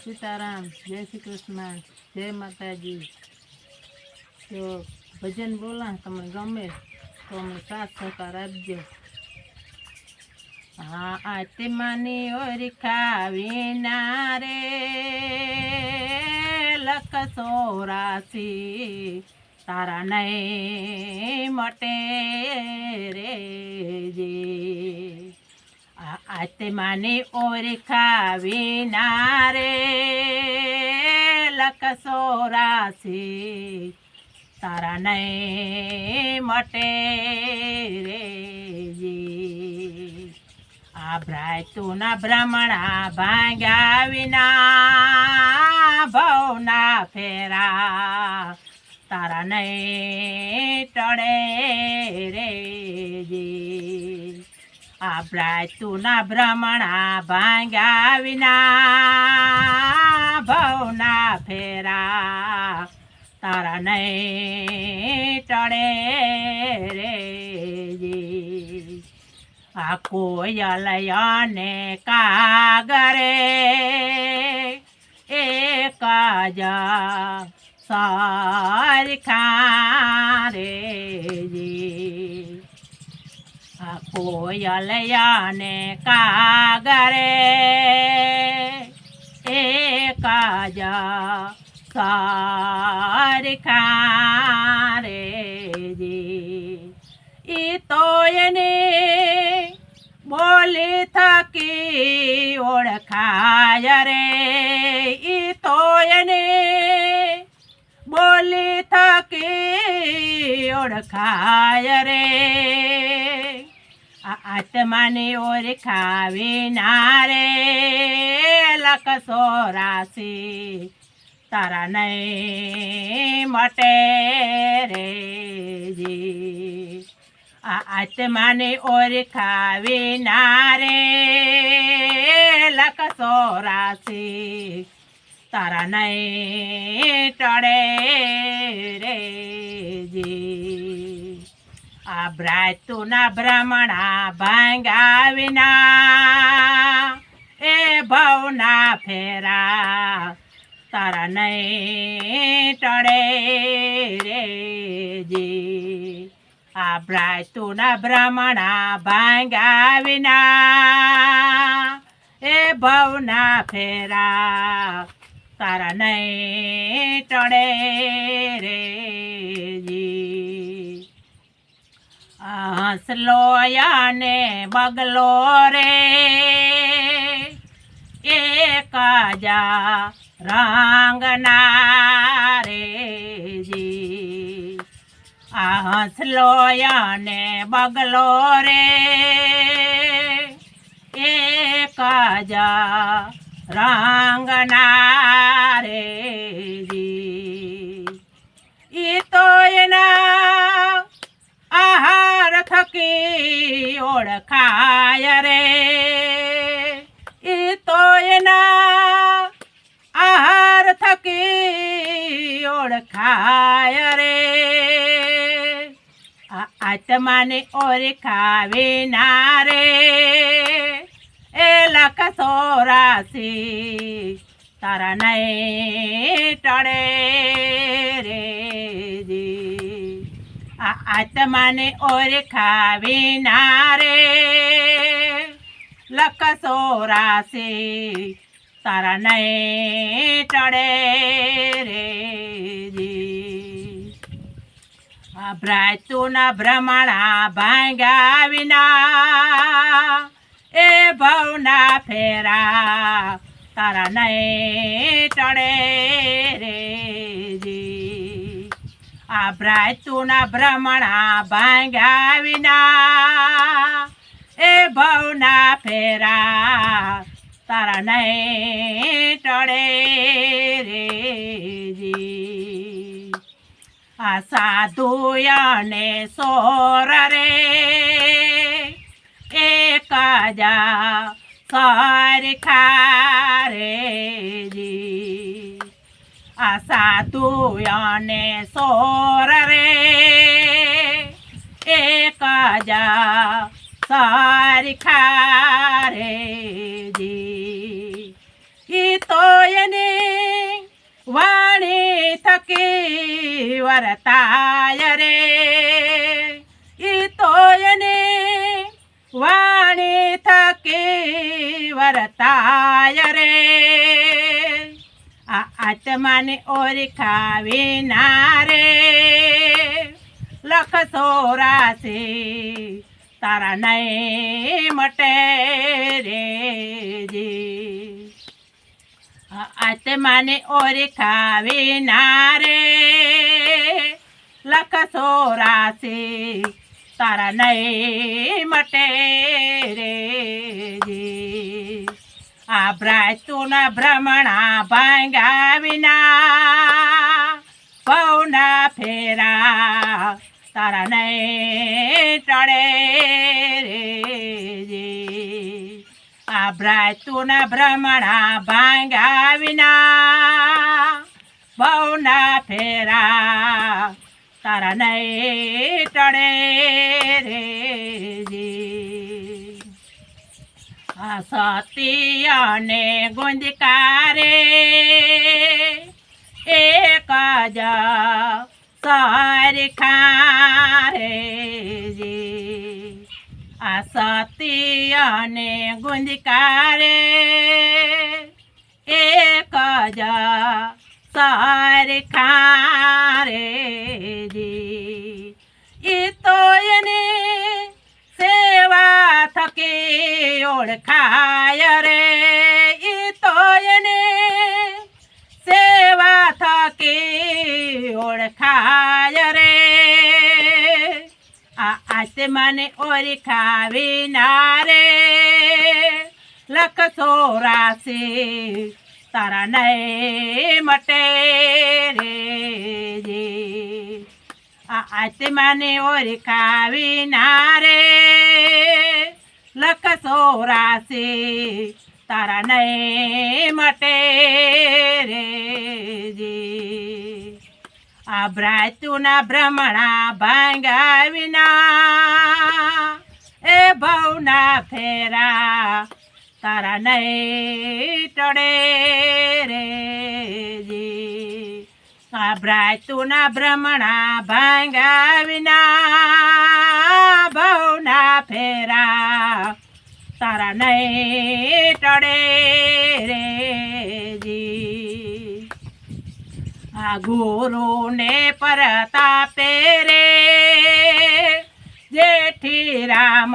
સીતારામ, જય શ્રી કૃષ્ણ, જય માતાજી. જો ભજન બોલા, તમને ગમે તો અમને સાથ સહકાર આપજો. હા, આત્માની ઓરખા વિના રે, લખ સોરાસી તારા નહીં મટે રે જી. આત્માની ઓરખા ના રે લખ સોરાસી તારા નહીં મટે રે જી. તું ના બ્રાહ્મણા ભાંગ્યા વિના ભવના ફેરા. તારા નહીં ટળે રે આ ભ્રાયતુના ભ્રમણા ભાંગ્યા વિના ભવના ફેરા. તારા નહીં ટળે રે આ કોયલયને કાગરે, એક જ સારખા રે જી. કોયલયાને કાગરે એ કાજા સરખા રે ઈ તો એને બોલી થકી ઓળખાય રે. ઈ તો એને બોલી થકી ઓળખાય રે. આ ઓર ઓળખાવી ના રે લખસો રાશી તારા નહીં મટે રે જી. આ ઓર ઓળખાવી ના રે લખસો રાશી તારા નહીં ટળે રે જી. આ ભ્રાતુના બ્રાહ્મણા ભાંગા વિના એ ભવના ફેરા તારા નહીં ટળે રે જી. આ ભ્રાતુના બ્રાહ્મણા ભાંગા વિના એ ભવના ફેરા તારા નહીં ટળે રે જી. હસલો યાને બગલો રે. એક જા રંગના રે જી. આ હસલો યાને બગલો રે. એક જા રંગના રે થકી ઓળખાય રે. એ તો એના આહાર થકી ઓળખાય રે. આત્માને ઓળખાવે ના રે. એ લખ સોરાસી તારા નહીં ટળે. આત્માને ઓળખાવી ના રે લખ સોરાસી તારા નહીં ટળે રે ભ્રાતુના ભ્રમણા ભાંગ્યા વિના એ ભવના ફેરા તારા નહીં ટળે રે આ ભ્રાતુના ભ્રમણા ભાંગ્યા વિના. એ ભવના ફેરા, તારા નહીં ટળે રેજી આ સાધુ અને સોર રે, એક જા સરખા રે જી. આ સાધુ અને સોર રે એક જા સરખા રે જી ઈ તો એને થકી વરતાય રે ઈ તો એને વાણી થકી વરતાય રે આ આત્માને ઓળખાવી ના રે. લખ સોરાસી તારા નહીં મટે રે જી. આત્માને ઓળખાવી ના રે. લખ સોરાસી તારા નહીં મટે રે જી. આ ભ્રાતુના ભ્રમણા ભાંગા વિના પૌના ફેરા તારા નહીં ટળે રે જી આ ભ્રાતુના ભ્રમણા ભાંગા વિના પૌના ફેરા તારા નહીં ટળે રે. આ સતિયને ગુંજકારે, એક જ સરખારે આ સતિયને ગુંજકારે, એક જ સરખારે ઈ તો એની થકી ઓળખાય રે. ઈ તો એને સેવા થકે ઓળખાય રે. આ આત્માને ઓળખાવી ના રે. લખ રાશે તારા નય મટે રે આત્માને ઓળખાવી ના રે. લખ સોરાસી, તારા નય મટે રે જી. આ ભ્રાતુના ભ્રમણા ભાંગા વિના એ ભવના ફેરા તારા નય ટળે રે જી. આ ભ્રાતુના ભ્રમણા ભાંગા વિના ફેરા તારા નહીં ટળે રે જી આ ગુરુને પરતાપે રે, જેઠી રામ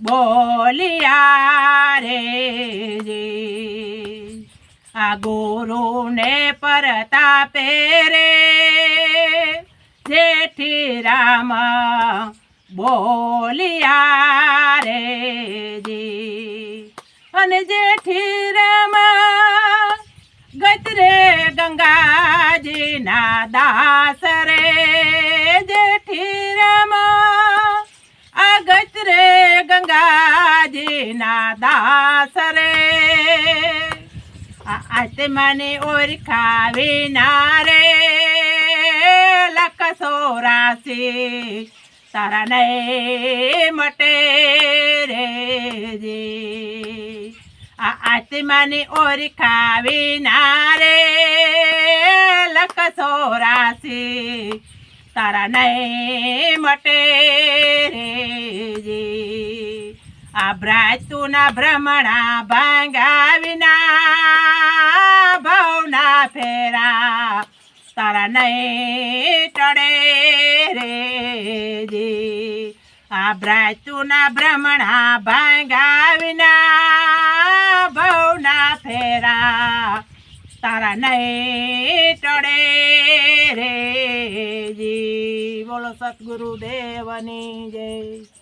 બોલિયા રે જી. આ ગુરુને પરતાપે રે, જેઠી રામ બોલિયા રે જી અને જેઠી રામ ગતરે ગંગાજીના દાસ રે. જેઠી રામ આ ગતરે ગંગાજીના દાસ રે. આ આત્માને ઓળખાવી ના રે. લખ સોરાસી તારા નય મટે રે જી આ આત્માને ઓળખાવી ના રે, લખ સોરાસી તારા નય મટે રે જી આ ભ્રાતુના ભ્રમણા ભાંગાવીના, ભવના ફેરા. તારા નહીં ટળે રે જી. આ ભ્રાતુના ભ્રમણા ભાંગા વિના ભવના ફેરા. તારા નહીં ટળે રે જી. બોલો સદગુરુ દેવની જય.